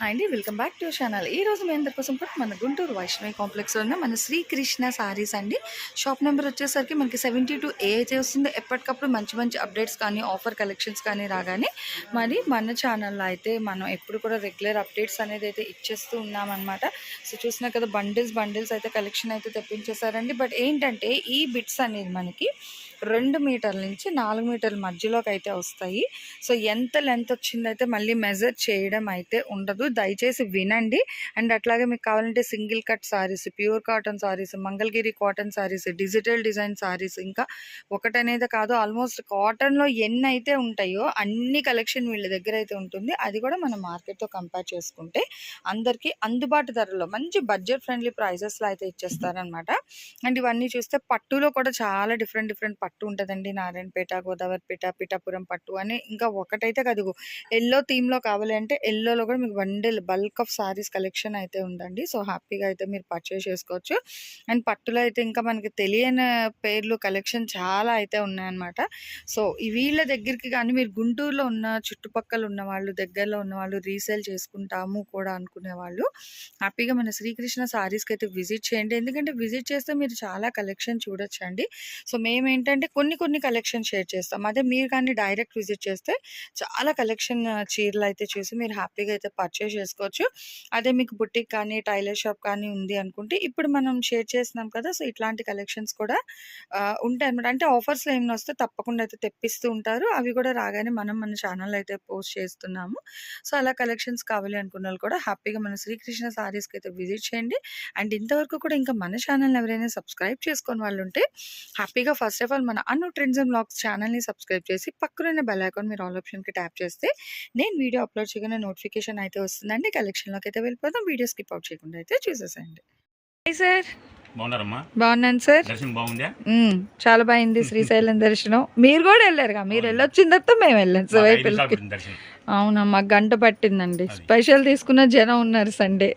Hi అండి welcome back to channel. ఈ రోజు మీ అందరి కోసం కూడా మన గుంటూరు వైష్ణవి కాంప్లెక్స్లో ఉన్న మన శ్రీకృష్ణ సారీస్ అండి. షాప్ నెంబర్ వచ్చేసరికి మనకి సెవెంటీ టూ ఏ అయితే వస్తుంది. ఎప్పటికప్పుడు మంచి మంచి అప్డేట్స్ కానీ ఆఫర్ కలెక్షన్స్ కానీ రాగానే మరి మన ఛానల్లో అయితే మనం ఎప్పుడు కూడా రెగ్యులర్ అప్డేట్స్ అనేది అయితే ఇచ్చేస్తూ ఉన్నామన్నమాట. సో చూసినా కదా బండిల్స్ బండిల్స్ అయితే కలెక్షన్ అయితే తెప్పించేశారండి. బట్ ఏంటంటే ఈ బిట్స్ అనేది మనకి రెండు మీటర్ల నుంచి నాలుగు మీటర్ల మధ్యలోకి అయితే వస్తాయి. సో ఎంత లెంత్ వచ్చిందైతే మళ్ళీ మెజర్ చేయడం అయితే ఉండదు. దయచేసి వినండి. అండ్ అట్లాగే మీకు కావాలంటే single cut sarees pure cotton sarees Mangalagiri cotton sarees digital design sarees ఇంకా ఒకటనేది కాదు. ఆల్మోస్ట్ కాటన్లో ఎన్ని అయితే ఉంటాయో అన్ని కలెక్షన్ వీళ్ళ దగ్గర అయితే ఉంటుంది. అది కూడా మనం మార్కెట్తో కంపేర్ చేసుకుంటే అందరికీ అందుబాటు ధరలో మంచి బడ్జెట్ ఫ్రెండ్లీ ప్రైజెస్లో అయితే ఇచ్చేస్తారనమాట అండ్ ఇవన్నీ చూస్తే పట్టులో కూడా చాలా డిఫరెంట్ డిఫరెంట్ పట్టు పట్టు ఉంటుందండి. నారాయణపేట గోదావరిపేట పిఠాపురం పట్టు అని ఇంకా ఒకటైతే కాదు ఎల్లో థీమ్లో కావాలి అంటే ఎల్లోలో కూడా మీకు bundle bulk of sarees collection అయితే ఉందండి. సో హ్యాపీగా అయితే మీరు పర్చేస్ చేసుకోవచ్చు. అండ్ పట్టులో అయితే ఇంకా మనకి తెలియని పేర్లు కలెక్షన్ చాలా అయితే ఉన్నాయన్నమాట. సో వీళ్ళ దగ్గరికి కానీ మీరు గుంటూరులో ఉన్న చుట్టుపక్కల ఉన్న వాళ్ళు దగ్గరలో ఉన్న వాళ్ళు రీసేల్ చేసుకుంటాము కూడా అనుకునే వాళ్ళు హ్యాపీగా మన శ్రీకృష్ణ సారీస్కి అయితే విజిట్ చేయండి. ఎందుకంటే విజిట్ చేస్తే మీరు చాలా కలెక్షన్ చూడొచ్చండి. సో మేము ఏంటంటే అంటే కొన్ని కొన్ని కలెక్షన్ షేర్ చేస్తాం. అదే మీరు కానీ డైరెక్ట్ విజిట్ చేస్తే చాలా కలెక్షన్ చీరలు అయితే చూసి మీరు హ్యాపీగా అయితే పర్చేస్ చేసుకోవచ్చు. అదే మీకు బుట్టిక్ కానీ టైలర్ షాప్ కానీ ఉంది అనుకుంటే ఇప్పుడు మనం షేర్ చేస్తున్నాం కదా సో ఇట్లాంటి కలెక్షన్స్ కూడా ఉంటాయి అనమాట అంటే ఆఫర్స్లో ఏమైనా వస్తే తప్పకుండా అయితే తెప్పిస్తూ ఉంటారు. అవి కూడా రాగానే మనం మన ఛానల్ అయితే పోస్ట్ చేస్తున్నాము. సో అలా కలెక్షన్స్ కావాలి అనుకున్న వాళ్ళు కూడా హ్యాపీగా మన శ్రీకృష్ణ సారీస్కి అయితే విజిట్ చేయండి. అండ్ ఇంతవరకు కూడా ఇంకా మన ఛానల్ ఎవరైనా సబ్స్క్రైబ్ చేసుకొని వాళ్ళు ఉంటే హ్యాపీగా ఫస్ట్ ఆఫ్ ఆల్ మన అన్ను ట్రెండ్స్ అండ్ బ్లాగ్స్ ఛానల్ని సబ్స్క్రైబ్ చేసి పక్కన బెల్ ఐకాన్ మీరు ఆల్ ఆప్షన్కి ట్యాప్ చేస్తే నేను వీడియో అప్లోడ్ చేయగానే నోటిఫికేషన్ అయితే వస్తుందండి. కలెక్షన్లోకి అయితే వెళ్ళిపోతాం వీడియో స్కిప్ అవుట్ చేయకుండా అయితే చూసేసేయండి. సార్. బాగున్నాను సార్. చాలా బాగుంది శ్రీశైలం దర్శనం. మీరు కూడా వెళ్ళారుగా? మీరు వెళ్ళొచ్చిన తర్వాత మేము వెళ్ళాం పట్టింది దర్శనం. అవునమ్మా గంట పట్టిందండి. స్పెషల్ తీసుకున్న జనం ఉన్నారు సండే.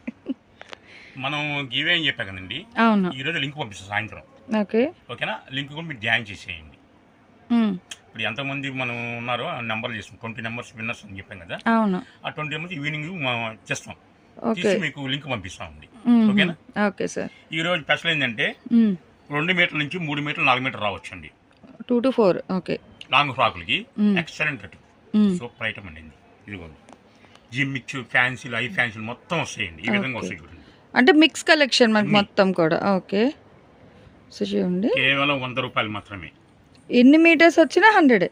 మనం గివే అని చెప్పా కదండి. అవును. ఈ రోజు లింక్ పంపిస్తాం సాయంత్రం. ఓకే ఓకేనా లింక్ కూడా మీరు జాయిన్ చేసేయండి. ఇప్పుడు ఎంతమంది మనం ఉన్నారో ఆ నెంబర్లు చేస్తాం ట్వంటీ నెంబర్స్ విన్నర్స్ అని చెప్పాం కదా అవును ఆ ట్వంటీ నెంబర్స్ ఈవినింగ్ చేస్తాం తీసి మీకు లింక్ పంపిస్తామండి. ఓకేనా? ఓకే సార్ ఈ రోజు స్పెషల్ ఏంటంటే. రెండు మీటర్ల నుంచి మూడు మీటర్లు నాలుగు మీటర్ రావచ్చు అండి two to four okay long ఫ్రాకులకి. Excellent rate. Super item అండి ఇది. ఇదిగోండి జిమ్మిక్స్ ఫ్యాన్సీలు ఐ ఫ్యాన్సీలు మొత్తం వస్తాయండి ఈ విధంగా. వస్తాయి చూడండి అంటే మిక్స్ కలెక్షన్ మనకి. మొత్తం కూడా ఓకే సో చూడండి కేవలం వంద రూపాయలు మాత్రమే. ఎన్ని మీటర్స్ వచ్చినా hundred.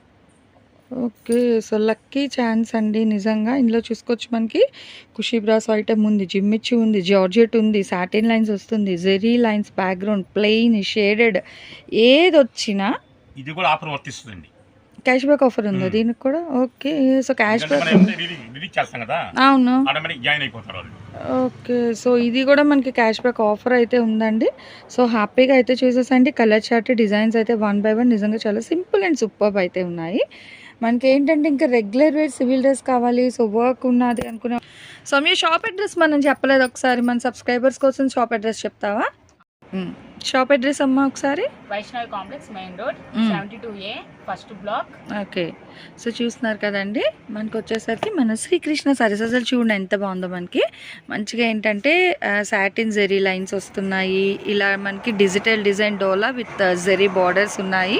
Okay so lucky chance అండి నిజంగా. ఇందులో చూసుకోవచ్చు మనకి కుషీ బ్రాస్ ఐటమ్ ఉంది జిమ్మిచ్చి ఉంది జార్జెట్ ఉంది సాటిన్ లైన్స్ వస్తుంది zari lines background plain shaded ఏది వచ్చినా ఇది కూడా ఆఫర్ వర్తిస్తుందండి. క్యాష్ బ్యాక్ ఆఫర్ ఉందా. దీనికి కూడా? ఓకే సో క్యాష్ బ్యాక్ అవును. ఓకే సో ఇది కూడా మనకి క్యాష్ బ్యాక్ ఆఫర్ అయితే ఉందండి. సో హ్యాపీగా అయితే చూసేసండి. కలర్ చార్ట్ డిజైన్స్ అయితే వన్ బై వన్ నిజంగా చాలా సింపుల్ అండ్ సూపర్ అయితే ఉన్నాయి. మనకి ఏంటంటే ఇంకా రెగ్యులర్ వేర్ సివిల్ డ్రెస్ కావాలి సో వర్క్ ఉన్నది అనుకున్నా సో మీ షాప్ అడ్రస్ మనం చెప్పలేదు. ఒకసారి మన సబ్స్క్రైబర్స్ కోసం షాప్ అడ్రస్ చెప్తావా? షాప్ అడ్రస్ అమ్మా ఒకసారి. Vaishnavi complex main road. Seventy two A first block okay so చూస్తున్నారు కదండి మనకు వచ్చేసరికి మన శ్రీకృష్ణ సారీస్ అసలు చూడండి ఎంత బాగుందో మనకి. మంచిగా ఏంటంటే సాటిన్ జెరీ లైన్స్ వస్తున్నాయి. ఇలా మనకి digital design dola with zari borders ఉన్నాయి.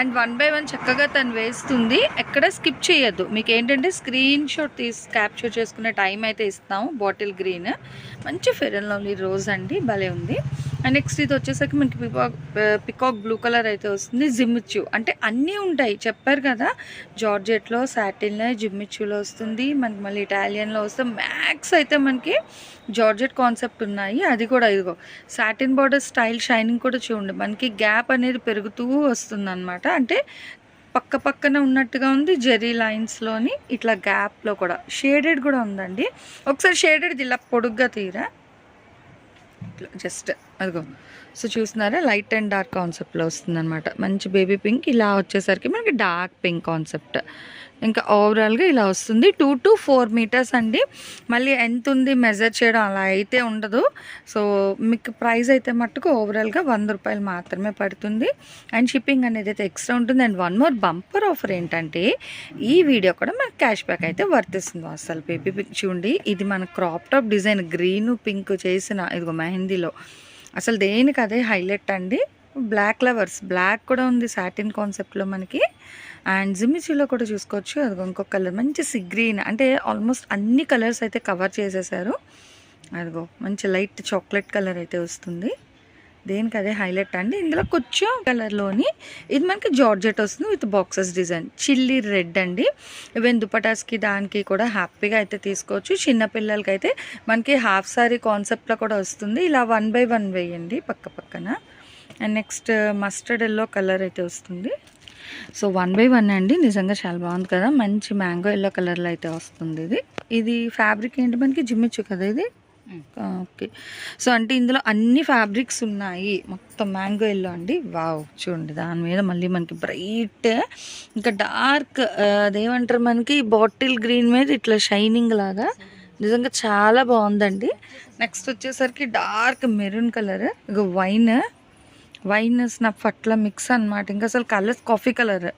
అండ్ వన్ బై వన్ చక్కగా తను వేస్తుంది. ఎక్కడ స్కిప్ చేయొద్దు. మీకు ఏంటంటే స్క్రీన్ షాట్ తీసి క్యాప్చర్ చేసుకునే టైం అయితే ఇస్తాము బాటిల్ గ్రీన్ మంచి ఫెర్ అండ్ లవ్లీ రోజ్ అండి. భలే ఉంది. అండ్ నెక్స్ట్ ఇది వచ్చేసరికి మనకి పికాక్ పికాక్ బ్లూ కలర్ అయితే వస్తుంది జిమ్మిచ్చు అంటే అన్నీ ఉంటాయి చెప్పారు కదా. జార్జెట్లో సాటిన్లో జిమ్మిచ్చులో వస్తుంది మనకి మళ్ళీ ఇటాలియన్లో వస్తే మ్యాక్స్ అయితే మనకి జార్జెట్ కాన్సెప్ట్ ఉన్నాయి. అది కూడా ఇదిగో సాటిన్ బార్డర్ స్టైల్ షైనింగ్ కూడా చూడండి. మనకి గ్యాప్ అనేది పెరుగుతూ వస్తుంది అనమాట అంటే పక్క పక్కన ఉన్నట్టుగా ఉంది జెరీ లైన్స్లోని ఇట్లా గ్యాప్లో కూడా. షేడెడ్ కూడా ఉందండి. ఒకసారి షేడెడ్ ఇలా పొడుగ్గా తీరా. ఇట్లా జస్ట్ అదిగో. సో చూస్తున్నారా? లైట్ అండ్ డార్క్ కాన్సెప్ట్లో వస్తుందన్నమాట. మంచి బేబీ పింక్ ఇలా వచ్చేసరికి మనకి డార్క్ పింక్ కాన్సెప్ట్. ఇంకా ఓవరాల్గా ఇలా వస్తుంది. టూ టు ఫోర్ మీటర్స్ అండి. మళ్ళీ ఎంత ఉంది మెజర్ చేయడం అలా అయితే ఉండదు. సో మీకు ప్రైస్ అయితే మట్టుకు ఓవరాల్గా వంద రూపాయలు మాత్రమే పడుతుంది. అండ్ షిప్పింగ్ అనేది అయితే ఎక్స్ట్రా ఉంటుంది. And one more bumper offer ఏంటంటే ఈ వీడియో కూడా మనకి క్యాష్ బ్యాక్ అయితే వర్తిస్తుంది. అసలు బేబీ పింక్ చూడండి. ఇది మన crop top design green pink చేసిన ఇదిగో మెహందీలో. అసలు దేనికి అదే హైలైట్ అండి? Black lovers. బ్లాక్ కూడా ఉంది సాటిన్ కాన్సెప్ట్లో మనకి. అండ్ జిమ్మిచీలో కూడా చూసుకోవచ్చు. అది ఇంకొక కలర్. మంచి సి గ్రీన్. అంటే ఆల్మోస్ట్ అన్ని కలర్స్ అయితే కవర్ చేసేసారు. అదిగో మంచి లైట్ చాక్లెట్ కలర్ అయితే వస్తుంది. దేనికి అదే హైలైట్ అండి. ఇందులో కొంచెం కలర్లోని ఇది మనకి జార్జెట్ వస్తుంది with boxes design chilli red అండి. ఈవెన్ దుపటాస్కి దానికి కూడా హ్యాపీగా అయితే తీసుకోవచ్చు. చిన్నపిల్లలకి అయితే మనకి హాఫ్ సారీ కాన్సెప్ట్లో కూడా వస్తుంది. ఇలా వన్ బై వన్ వేయండి పక్క పక్కన. And next mustard yellow colour అయితే వస్తుంది. సో వన్ బై వన్ అండి. నిజంగా చాలా బాగుంది కదా. మంచి మ్యాంగో ఎల్లో కలర్లో అయితే వస్తుంది ఇది. ఇది ఫ్యాబ్రిక్ ఏంటి? మనకి జిమ్మిచ్చు కదా ఇది. ఓకే. సో అంటే ఇందులో అన్ని ఫ్యాబ్రిక్స్ ఉన్నాయి. మొత్తం మ్యాంగో ఎల్లో అండి. వావ్ చూడండి దాని మీద మళ్ళీ మనకి బ్రైట్ ఇంకా డార్క్ అదేమంటారు మనకి బాటిల్ గ్రీన్ మీద ఇట్లా షైనింగ్ లాగా. నిజంగా చాలా బాగుందండి. నెక్స్ట్ వచ్చేసరికి డార్క్ మెరూన్ కలర్ ఇక వైన్. వైన్ స్నఫ్ అట్లా మిక్స్ అన్నమాట. ఇంకా అసలు కలర్స్ కాఫీ కలర్.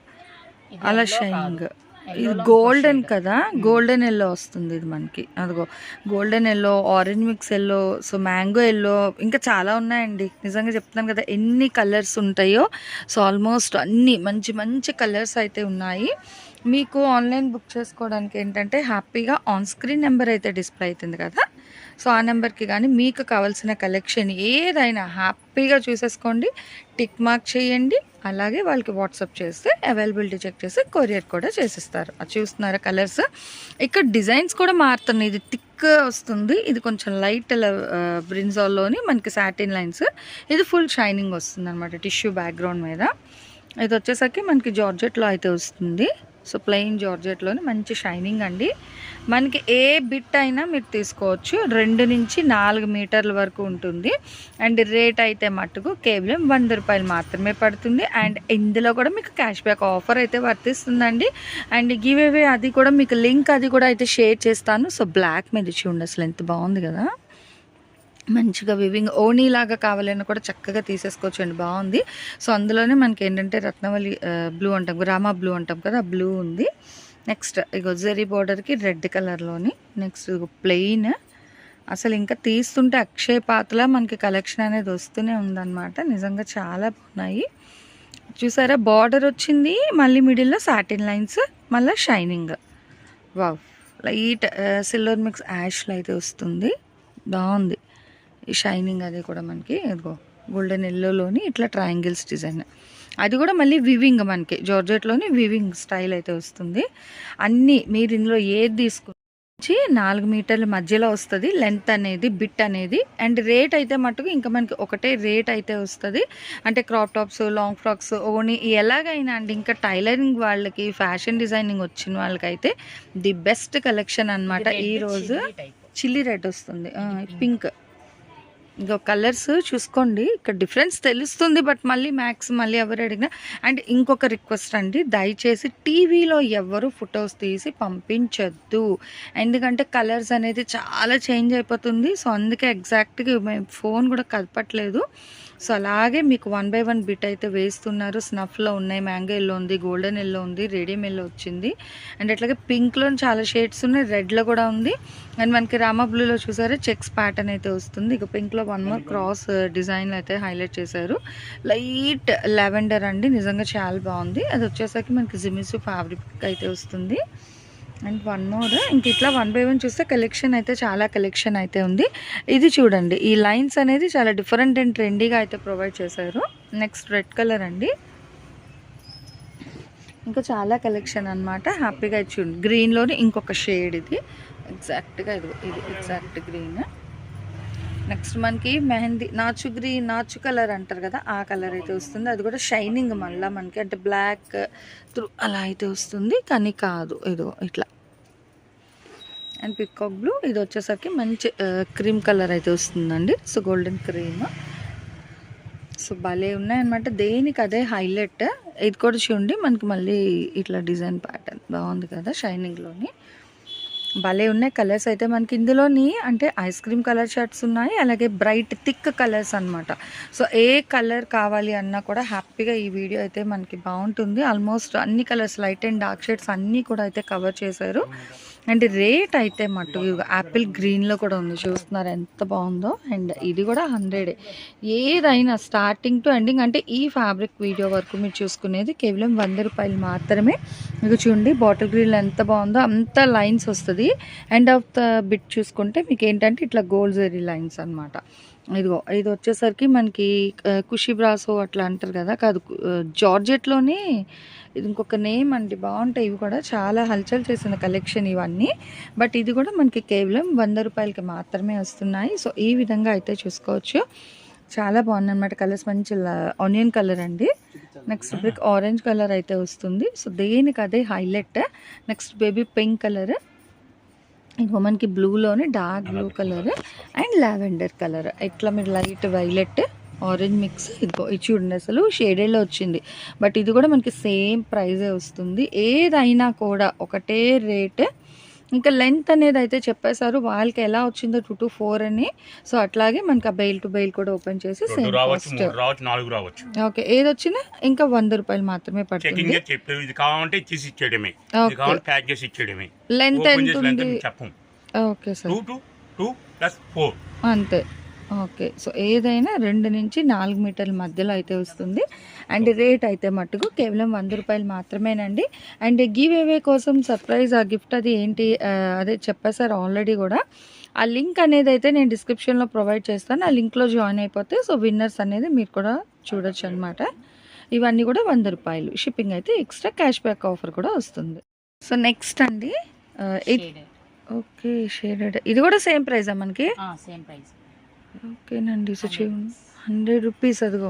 అలా షైనింగ్. ఇది గోల్డెన్. కదా? గోల్డెన్ ఎల్లో వస్తుంది ఇది మనకి. అదిగో. Golden yellow orange mix yellow so mango yellow ఇంకా చాలా ఉన్నాయండి. నిజంగా చెప్తున్నాను కదా ఎన్ని కలర్స్ ఉంటాయో. సో ఆల్మోస్ట్ అన్ని మంచి మంచి కలర్స్ అయితే ఉన్నాయి. మీకు ఆన్లైన్ బుక్ చేసుకోవడానికి ఏంటంటే హ్యాపీగా ఆన్ స్క్రీన్ నెంబర్ అయితే డిస్ప్లే అవుతుంది కదా? సో ఆ నెంబర్కి కానీ మీకు కావాల్సిన కలెక్షన్ ఏదైనా హ్యాపీగా చూసేసుకోండి. టిక్ మార్క్ చేయండి. అలాగే వాళ్ళకి వాట్సాప్ చేస్తే అవైలబిలిటీ చెక్ చేసి కొరియర్ కూడా చేసిస్తారు. అది చూస్తున్నారా కలర్స్? ఇక్కడ డిజైన్స్ కూడా మారుతున్నాయి. ఇది థిక్ వస్తుంది. ఇది కొంచెం లైట్ బ్రిన్జాల్లోని మనకి సాటిన్ లైన్స్. ఇది ఫుల్ షైనింగ్ వస్తుంది అనమాట టిష్యూ బ్యాక్గ్రౌండ్ మీద. ఇది వచ్చేసరికి మనకి జార్జెట్లో అయితే వస్తుంది. సో ప్లెయిన్ జార్జెట్లోని మంచి షైనింగ్ అండి. మనకి ఏ బిట్ అయినా మీరు తీసుకోవచ్చు. రెండు నుంచి నాలుగు మీటర్ల వరకు ఉంటుంది. అండ్ రేట్ అయితే మట్టుకు కేవలం వంద రూపాయలు మాత్రమే పడుతుంది. అండ్ ఇందులో కూడా మీకు క్యాష్ బ్యాక్ ఆఫర్ అయితే వర్తిస్తుందండి. అండ్ గివ్ అవే అది కూడా మీకు లింక్ అది కూడా అయితే షేర్ చేస్తాను. సో బ్లాక్ మీద చూడండి అసలు ఎంత బాగుంది కదా. మంచిగా వివింగ్ ఓనీ లాగా కావాలన్నా కూడా చక్కగా తీసేసుకోవచ్చు అండి బాగుంది. సో అందులోనే మనకి ఏంటంటే రత్నవల్లి బ్లూ అంటాం రామా బ్లూ అంటాం కదా బ్లూ ఉంది. నెక్స్ట్ ఇగో జరీ బార్డర్కి రెడ్ కలర్లోని నెక్స్ట్ ప్లెయిన్ అసలు ఇంకా తీస్తుంటే అక్షయ పాత్రలా మనకి కలెక్షన్ అనేది వస్తూనే ఉందన్నమాట. నిజంగా చాలా బాగున్నాయి. చూసారా బార్డర్ వచ్చింది మళ్ళీ మిడిల్లో సాటిన్ లైన్స్ మళ్ళీ shining wow light silver mix యాష్లో అయితే వస్తుంది. బాగుంది. ఈ షైనింగ్ అది కూడా మనకి ఇదిగో గోల్డెన్ ఎల్లోలోని ఇట్లా ట్రయాంగిల్స్ డిజైన్ అది కూడా మళ్ళీ వివింగ్ మనకి జార్జెట్లోని వివింగ్ స్టైల్ అయితే వస్తుంది. అన్నీ మీరు ఇందులో ఏది తీసుకు నుంచి నాలుగు మీటర్ల మధ్యలో వస్తుంది లెంత్ అనేది బిట్ అనేది అండ్ రేట్ అయితే మటుకు ఇంకా మనకి ఒకటే రేట్ అయితే వస్తుంది. అంటే క్రాప్ టాప్స్ లాంగ్ ఫ్రాక్స్ ఓనీ ఎలాగైనా అండి ఇంకా టైలరింగ్ వాళ్ళకి ఫ్యాషన్ డిజైనింగ్ వచ్చిన వాళ్ళకైతే ది బెస్ట్ కలెక్షన్ అన్నమాట ఇది ఈ red రోజు chilli type. చిల్లీ రెడ్ వస్తుంది. పింక్ ఇంకో కలర్స్ చూసుకోండి. ఇక్కడ డిఫరెన్స్ తెలుస్తుంది బట్ మళ్ళీ మ్యాక్స్ మళ్ళీ ఎవరు అడిగినా. అండ్ ఇంకొక రిక్వెస్ట్ అండి దయచేసి టీవీలో ఎవరు ఫొటోస్ తీసి పంపించొద్దు. ఎందుకంటే కలర్స్ అనేది చాలా చేంజ్ అయిపోతుంది. సో అందుకే ఎగ్జాక్ట్గా మేము ఫోన్ కూడా కదపట్లేదు. సో అలాగే మీకు వన్ బై వన్ బిట్ అయితే వేస్తున్నారు. స్నఫ్లో ఉన్నాయి మ్యాంగో ఎల్లో ఉంది గోల్డెన్ ఎల్లో ఉంది రెడీ ఎల్లో వచ్చింది. అండ్ అట్లాగే పింక్లో చాలా షేడ్స్ ఉన్నాయి రెడ్లో కూడా ఉంది. అండ్ మనకి రామా బ్లూలో చూసారా చెక్స్ ప్యాటర్న్ అయితే వస్తుంది. ఇక పింక్లో వన్ మోర్ క్రాస్ డిజైన్ అయితే హైలైట్ చేశారు. లైట్ లెవెండర్ అండి నిజంగా చాలా బాగుంది. అది వచ్చేసరికి మనకి జిమిసు ఫ్యాబ్రిక్ అయితే వస్తుంది. And one more. ఇంక ఇట్లా వన్ బై వన్ చూస్తే కలెక్షన్ అయితే చాలా కలెక్షన్ అయితే ఉంది. ఇది చూడండి ఈ లైన్స్ అనేది చాలా డిఫరెంట్ అండ్ ట్రెండీగా అయితే ప్రొవైడ్ చేశారు. నెక్స్ట్ రెడ్ కలర్ అండి. ఇంకా చాలా కలెక్షన్ అన్నమాట. హ్యాపీగా ఇచ్చి చూడండి గ్రీన్లోని ఇంకొక షేడ్ ఇది. ఎగ్జాక్ట్గా ఇది ఇది ఎగ్జాక్ట్ గ్రీన్ నెక్స్ట్ మనకి మెహందీ నాచు గ్రీన్ నాచు కలర్ అంటారు కదా ఆ కలర్ అయితే వస్తుంది. అది కూడా షైనింగ్ మళ్ళీ మనకి అంటే బ్లాక్ త్రూ అలా అయితే వస్తుంది. కానీ కాదు ఏదో ఇట్లా. అండ్ పికాక్ బ్లూ ఇది వచ్చేసరికి మంచి క్రీమ్ కలర్ అయితే వస్తుందండి. So golden cream. సో భలే ఉన్నాయన్నమాట. దేనికి అదే హైలైట్. ఇది కూడా చూడండి మనకి మళ్ళీ ఇట్లా డిజైన్ ప్యాటర్న్. బాగుంది కదా షైనింగ్లోని. భలే ఉన్నాయి కలర్స్ అయితే మనకి ఇందులోని అంటే ఐస్ క్రీమ్ కలర్ షర్ట్స్ ఉన్నాయి అలాగే బ్రైట్ థిక్ కలర్స్ అనమాట సో ఏ కలర్ కావాలి అన్నా కూడా హ్యాపీగా ఈ వీడియో అయితే మనకి బాగుంటుంది. ఆల్మోస్ట్ అన్ని colours light and dark shades అన్నీ కూడా అయితే కవర్ చేశారు. అండ్ రేట్ అయితే మట్టు యాపిల్ గ్రీన్లో కూడా ఉంది. చూస్తున్నారు ఎంత బాగుందో. అండ్ ఇది కూడా హండ్రెడే. ఏదైనా స్టార్టింగ్ టు ఎండింగ్ అంటే ఈ ఫ్యాబ్రిక్ వీడియో వరకు మీరు చూసుకునేది కేవలం వంద రూపాయలు మాత్రమే. మీకు చూడండి బాటిల్ గ్రీన్లో ఎంత బాగుందో అంత లైన్స్ వస్తుంది. ఎండ్ ఆఫ్ ద బిట్ చూసుకుంటే మీకు ఏంటంటే ఇట్లా గోల్డ్ జెరీ లైన్స్ అనమాట ఇదిగో ఇది వచ్చేసరికి మనకి ఆ, కుషి బ్రాసో అట్లా అంటారు కదా కాదు జార్జెట్లోని జార్జెట్లోనే ఇది ఇంకొక నేమ్ అండి బాగుంటాయి. ఇవి కూడా చాలా హల్చల్ చేసిన కలెక్షన్ ఇవన్నీ. బట్ ఇది కూడా మనకి కేవలం వంద రూపాయలకి మాత్రమే వస్తున్నాయి. సో ఈ విధంగా అయితే చూసుకోవచ్చు. చాలా బాగుంది అనమాట కలర్స్ మంచి ఆనియన్ కలర్ అండి. నెక్స్ట్ బ్రిక్ ఆరెంజ్ కలర్ అయితే వస్తుంది. సో దేనికి అదే highlight next baby pink colour ఇంకో మనకి బ్లూలోనే dark blue colour and lavender colour ఇట్లా మీరు లైట్ వైలెట్ ఆరెంజ్ మిక్స్ ఇదిగో ఇది చూడండి అసలు షేడెడ్లో వచ్చింది. బట్ ఇది కూడా మనకి సేమ్ ప్రైజే వస్తుంది. ఏదైనా కూడా ఒకటే రేట్ ఇంకా లెంత్ అనేది అయితే చెప్పేశారు. వాళ్ళకి ఎలా వచ్చిందో టూ టు ఫోర్ అని. సో అట్లాగే మనకి ఆ బెయిల్ టు బెయిల్ కూడా ఓపెన్ చేసి సేమ్ రావచ్చు కాస్ట్ ఓకే ఏది వచ్చినా ఇంకా వంద రూపాయలు మాత్రమే పడుతుంది. చెప్పేది ఇది కావాలంటే తీసి ఇచ్చేయడమే. ఇది ఓకే కావాలంటే ప్యాక్ చేసి ఇచ్చేయడమే. లెంత్ ఎంత ఉంది? Okay sir two two two plus four అంతే. ఓకే. సో ఏదైనా రెండు నుంచి నాలుగు మీటర్ల మధ్యలో అయితే వస్తుంది. అండ్ రేట్ అయితే మట్టుకు కేవలం వంద రూపాయలు మాత్రమేనండి. అండ్ గివ్ అవే కోసం సర్ప్రైజ్ ఆ గిఫ్ట్ అది ఏంటి? అదే చెప్పేశారు ఆల్రెడీ కూడా. ఆ లింక్ అనేది అయితే నేను డిస్క్రిప్షన్లో ప్రొవైడ్ చేస్తాను. ఆ లింక్లో జాయిన్ అయిపోతే సో విన్నర్స్ అనేది మీరు కూడా చూడొచ్చు అనమాట ఇవన్నీ కూడా వంద రూపాయలు. షిప్పింగ్ అయితే ఎక్స్ట్రా క్యాష్ బ్యాక్ ఆఫర్ కూడా వస్తుంది. సో నెక్స్ట్ అండి. Okay shaded. ఇది కూడా సేమ్ ప్రైజా మనకి? సేమ్ ప్రైస్ ఓకేనండి సో చూడండి హండ్రెడ్ రూపీస్ అదిగో.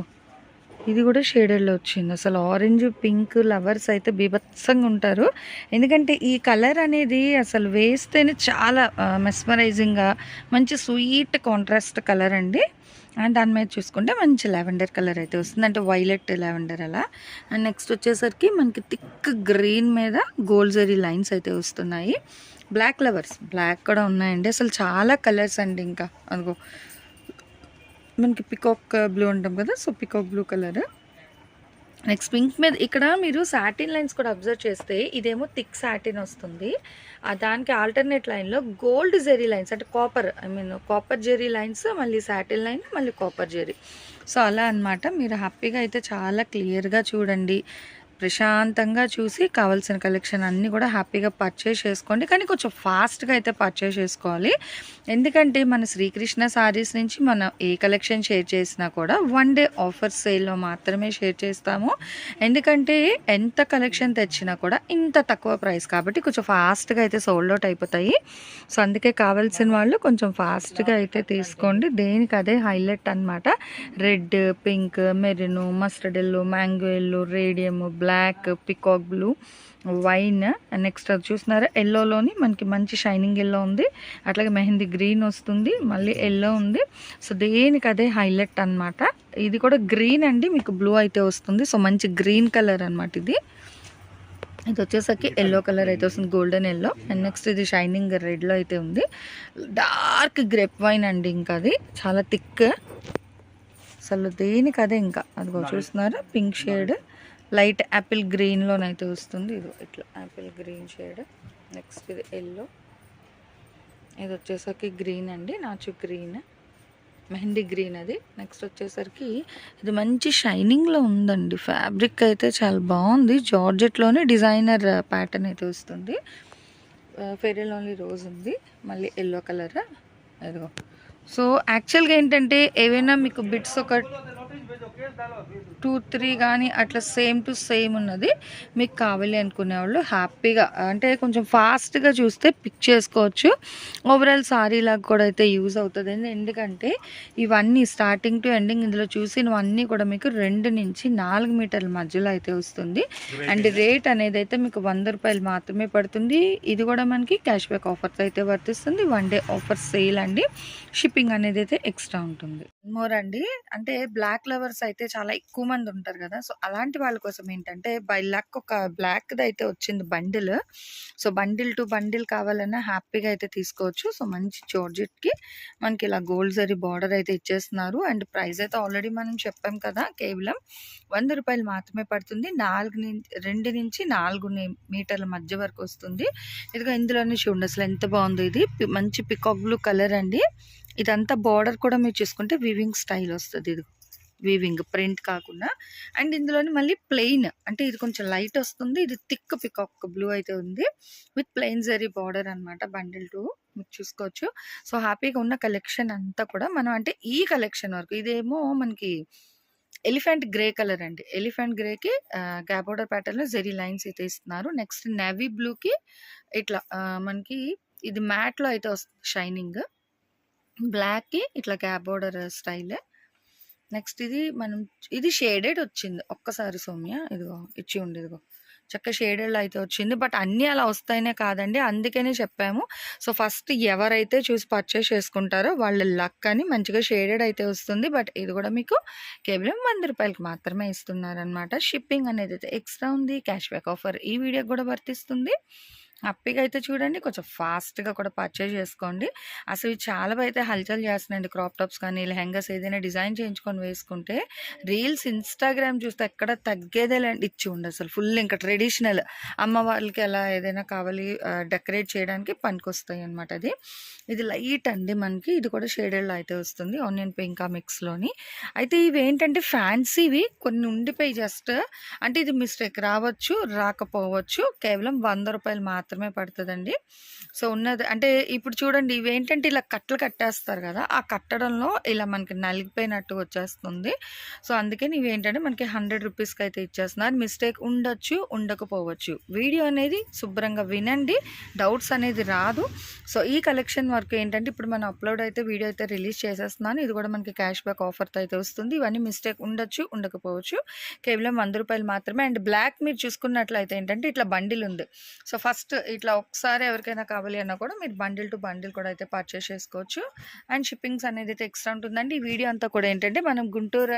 ఇది కూడా షేడెడ్లో వచ్చింది. అసలు ఆరెంజ్ పింక్ లవర్స్ అయితే బీభత్సంగా ఉంటారు. ఎందుకంటే ఈ కలర్ అనేది అసలు వేస్తేనే చాలా మెస్మరైజింగ్గా మంచి స్వీట్ కాంట్రాస్ట్ కలర్ అండి. అండ్ దాని మీద చూసుకుంటే మంచి లావెండర్ కలర్ అయితే వస్తుంది. అంటే వైలెట్ లావెండర్ అలా. అండ్ నెక్స్ట్ వచ్చేసరికి మనకి థిక్ గ్రీన్ మీద గోల్డ్ జరీ లైన్స్ అయితే వస్తున్నాయి. బ్లాక్ లవర్స్ బ్లాక్ కూడా ఉన్నాయండి. అసలు చాలా కలర్స్ అండి ఇంకా. అదిగో. మనకి పికాక్ బ్లూ uh, అంటాం కదా so peacock blue colour next pink మీద ఇక్కడ మీరు సాటిన్ లైన్స్ కూడా అబ్జర్వ్ చేస్తే ఇదేమో థిక్ సాటిన్ వస్తుంది. ఆ దానికి ఆల్టర్నేట్ లైన్లో గోల్డ్ జెరీ లైన్స్ అంటే copper I mean copper zari lines మళ్ళీ సాటిన్ లైన్ మళ్ళీ కాపర్ జెరీ సో అలా అన్నమాట. మీరు హ్యాపీగా అయితే చాలా క్లియర్గా చూడండి. ప్రశాంతంగా చూసి కావాల్సిన కలెక్షన్ అన్నీ కూడా హ్యాపీగా పర్చేస్ చేసుకోండి. కానీ కొంచెం ఫాస్ట్గా అయితే పర్చేస్ చేసుకోవాలి. ఎందుకంటే మన శ్రీకృష్ణ సారీస్ నుంచి మనం ఏ కలెక్షన్ షేర్ చేసినా కూడా వన్ డే ఆఫర్ సేల్లో మాత్రమే షేర్ చేస్తాము. ఎందుకంటే ఎంత కలెక్షన్ తెచ్చినా కూడా ఇంత తక్కువ ప్రైస్ కాబట్టి కొంచెం ఫాస్ట్గా అయితే సోల్డ్ అవుట్ అయిపోతాయి. సో అందుకే కావాల్సిన వాళ్ళు కొంచెం ఫాస్ట్గా అయితే తీసుకోండి. దేనికి అదే హైలైట్ అన్నమాట. Red pink maroon mustard yellow mango yellow radium black peacock blue wine next అది చూస్తున్నారా? ఎల్లోలోని మనకి మంచి షైనింగ్ ఎల్లో ఉంది. అట్లాగే మెహందీ గ్రీన్ వస్తుంది. మళ్ళీ ఎల్లో ఉంది. సో దేనికి అదే హైలైట్ అన్నమాట. ఇది కూడా గ్రీన్ అండి. మీకు బ్లూ అయితే వస్తుంది. సో మంచి గ్రీన్ కలర్ అన్నమాట ఇది. ఇది వచ్చేసరికి ఎల్లో కలర్ అయితే వస్తుంది. గోల్డెన్ ఎల్లో అండ్ నెక్స్ట్ ఇది షైనింగ్ రెడ్లో అయితే ఉంది. డార్క్ గ్రెప్ వైన్ అండి ఇంకా అది. చాలా థిక్ అసలు దేనికి అదే ఇంకా? అదిగో చూస్తున్నారా? పింక్ షేడ్ లైట్ యాపిల్ గ్రీన్లోనైతే వస్తుంది. ఇది ఇట్లా యాపిల్ గ్రీన్ షేడ్. నెక్స్ట్ ఇది ఎల్లో. ఇది వచ్చేసరికి గ్రీన్ అండి నాచు గ్రీన్. మెహందీ గ్రీన్ అది. నెక్స్ట్ వచ్చేసరికి ఇది మంచి షైనింగ్లో ఉందండి. ఫ్యాబ్రిక్ అయితే చాలా బాగుంది. జార్జెట్లోనే డిజైనర్ ప్యాటర్న్ అయితే వస్తుంది. ఫెయిర్ ఓన్లీ రోజ్ ఉంది. మళ్ళీ ఎల్లో కలర్. అదిగో సో యాక్చువల్గా ఏంటంటే ఏవైనా మీకు బిట్స్ ఒక టూ త్రీ కానీ అట్లా సేమ్ టు సేమ్ ఉన్నది. మీకు కావాలి అనుకునే వాళ్ళు హ్యాపీగా అంటే కొంచెం ఫాస్ట్గా చూస్తే పిక్ చేసుకోవచ్చు. ఓవరాల్ సారీ లాగా కూడా అయితే యూజ్ అవుతుంది. ఎందుకంటే ఇవన్నీ స్టార్టింగ్ టు ఎండింగ్ ఇందులో చూసినవన్నీ కూడా మీకు రెండు నుంచి నాలుగు మీటర్ల మధ్యలో అయితే వస్తుంది. అండ్ రేట్ అనేది అయితే మీకు వంద రూపాయలు మాత్రమే పడుతుంది. ఇది కూడా మనకి క్యాష్ బ్యాక్ ఆఫర్స్ అయితే వర్తిస్తుంది. వన్ డే ఆఫర్ సేల్ అండి. షిప్పింగ్ అనేది అయితే ఎక్స్ట్రా ఉంటుంది. మోర్ అండి. అంటే బ్లాక్ లవర్స్ అయితే చాలా ఎక్కువ మంది ఉంటారు కదా. సో అలాంటి వాళ్ళ కోసం ఏంటంటే బై లక్ ఒక బ్లాక్ది అయితే వచ్చింది bundle. So bundle to bundle కావాలన్నా హ్యాపీగా అయితే తీసుకోవచ్చు. సో మంచి జార్జెట్కి మనకి ఇలా గోల్డ్ జరీ బార్డర్ అయితే ఇచ్చేస్తున్నారు. అండ్ ప్రైస్ అయితే ఆల్రెడీ మనం చెప్పాం కదా కేవలం వంద రూపాయలు మాత్రమే పడుతుంది. నాలుగు రెండు నుంచి నాలుగు మీటర్ల మధ్య వరకు వస్తుంది. ఇదిగో ఇందులోనే చూడండి అసలు ఎంత బాగుంది ఇది. పి- మంచి పికాక్ బ్లూ కలర్ అండి. ఇదంతా బార్డర్ కూడా మీరు చూసుకుంటే వివింగ్ స్టైల్ వస్తుంది. ఇది వీవింగ్ ప్రింట్ కాకుండా. అండ్ ఇందులోని మళ్ళీ ప్లెయిన్ అంటే ఇది కొంచెం లైట్ వస్తుంది. ఇది థిక్ పికాక్ బ్లూ అయితే ఉంది. విత్ ప్లెయిన్ జరీ బార్డర్ అనమాట బండిల్ టూ మీరు చూసుకోవచ్చు. సో హ్యాపీగా ఉన్న కలెక్షన్ అంతా కూడా మనం అంటే ఈ కలెక్షన్ వరకు ఇదేమో మనకి ఎలిఫెంట్ గ్రే కలర్ అండి. ఎలిఫెంట్ గ్రేకి గ్యాబోర్డర్ ప్యాటర్న్లో జెరీ లైన్స్ అయితే ఇస్తున్నారు. నెక్స్ట్ నేవీ బ్లూకి ఇట్లా మనకి ఇది మ్యాట్లో అయితే వస్తుంది షైనింగ్ బ్లాక్కి ఇట్లా గ్యాబోర్డర్ స్టైల్ నెక్స్ట్ ఇది మనం ఇది షేడెడ్ వచ్చింది. ఒక్కసారి సౌమ్య ఇదిగో ఇచ్చి ఉండి ఇదిగో. చక్క షేడెడ్ అయితే వచ్చింది. బట్ అన్నీ అలా వస్తాయనే కాదండి. అందుకనే చెప్పాము. సో ఫస్ట్ ఎవరైతే చూసి పర్చేస్ చేసుకుంటారో వాళ్ళ లక్ అని మంచిగా షేడెడ్ అయితే వస్తుంది. బట్ ఇది కూడా మీకు కేవలం వంద రూపాయలకి మాత్రమే ఇస్తున్నారనమాట షిప్పింగ్ అనేది అయితే ఎక్స్ట్రా ఉంది. క్యాష్ బ్యాక్ ఆఫర్ ఈ వీడియోకి కూడా వర్తిస్తుంది. హ్యాపీగా అయితే చూడండి కొంచెం ఫాస్ట్గా కూడా పర్చేజ్ చేసుకోండి. అసలు ఇవి చాలా అయితే హల్చల్ చేస్తున్నాయండి క్రాప్ టాప్స్ కానీ లెహంగాస్ ఏదైనా డిజైన్ చేయించుకొని వేసుకుంటే రీల్స్ ఇన్స్టాగ్రామ్ చూస్తే ఎక్కడ తగ్గేదే లేండి ఇచ్చి ఉండి అసలు ఫుల్ ఇంకా ట్రెడిషనల్. అమ్మ వాళ్ళకి అలా ఏదైనా కావాలి డెకరేట్ చేయడానికి పనికొస్తాయి అనమాట అది. ఇది లైట్ అండి మనకి ఇది కూడా షేడెడ్లో అయితే వస్తుంది ఆనియన్ పింక్ ఆ మిక్స్లోని. అయితే ఇవి ఏంటంటే ఫ్యాన్సీవి కొన్ని ఉండిపోయి జస్ట్ అంటే ఇది మిస్టేక్ రావచ్చు రాకపోవచ్చు కేవలం వంద రూపాయలు మాత్రమే మాత్రమే పడుతుందండి. సో ఉన్నది అంటే ఇప్పుడు చూడండి ఇవి ఏంటంటే ఇలా కట్టలు కట్టేస్తారు కదా ఆ కట్టడంలో ఇలా మనకి నలిగిపోయినట్టు వచ్చేస్తుంది. సో అందుకని ఇవి ఏంటంటే మనకి హండ్రెడ్ రూపీస్కి అయితే ఇచ్చేస్తున్నారు. మిస్టేక్ ఉండొచ్చు ఉండకపోవచ్చు. వీడియో అనేది శుభ్రంగా వినండి డౌట్స్ అనేది రాదు. సో ఈ కలెక్షన్ వరకు ఏంటంటే ఇప్పుడు మనం అప్లోడ్ అయితే వీడియో అయితే రిలీజ్ చేసేస్తున్నాను. ఇది కూడా మనకి క్యాష్ బ్యాక్ ఆఫర్తో అయితే వస్తుంది. ఇవన్నీ మిస్టేక్ ఉండొచ్చు ఉండకపోవచ్చు. కేవలం వంద రూపాయలు మాత్రమే. అండ్ బ్లాక్ మీరు చూసుకున్నట్లయితే ఏంటంటే ఇట్లా బండిల్ ఉంది సో ఫస్ట్ ఇట్లా ఒకసారి ఎవరికైనా కావాలి అన్నా కూడా మీరు బండిల్ టు బండిల్ కూడా అయితే పర్చేస్ చేసుకోవచ్చు. అండ్ షిప్పింగ్స్ అనేది అయితే ఎక్స్ట్రా ఉంటుందండి. ఈ వీడియో అంతా కూడా ఏంటంటే మనం గుంటూరు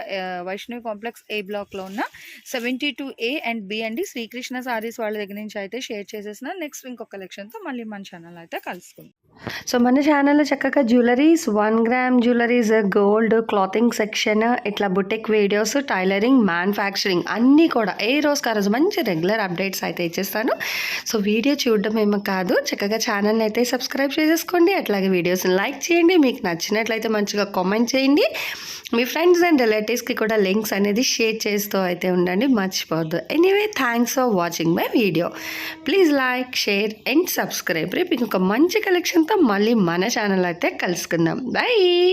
వైష్ణవి కాంప్లెక్స్ ఏ బ్లాక్లో ఉన్న seventy two A and B అండి. శ్రీకృష్ణ సారీస్ వాళ్ళ దగ్గర నుంచి అయితే షేర్ చేసేసిన. నెక్స్ట్ ఇంకొక కలెక్షన్తో మళ్ళీ మన ఛానల్ అయితే కలుసుకుందాం. సో మన ఛానల్లో చక్కగా jewelleries one gram jewelleries gold clothing section ఇట్లా బుటెక్ వీడియోస్ టైలరింగ్ మ్యానుఫ్యాక్చరింగ్ అన్నీ కూడా ఏ రోజుకి ఆ రోజు మంచి రెగ్యులర్ అప్డేట్స్ అయితే ఇచ్చేస్తాను. సో వీడియో చూడడం ఏమో కాదు. చక్కగా ఛానల్ని అయితే సబ్స్క్రైబ్ చేసేసుకోండి. అట్లాగే వీడియోస్ని లైక్ చేయండి. మీకు నచ్చినట్లయితే మంచిగా కామెంట్ చేయండి. మీ ఫ్రెండ్స్ అండ్ రిలేటివ్స్కి కూడా లింక్స్ అనేది షేర్ చేస్తూ అయితే ఉండండి. మర్చిపోవద్దు. Anyway thanks for watching my video please like share and subscribe రేపు ఇంకొక మంచి కలెక్షన్తో మళ్ళీ మన ఛానల్ అయితే కలుసుకుందాం. బాయ్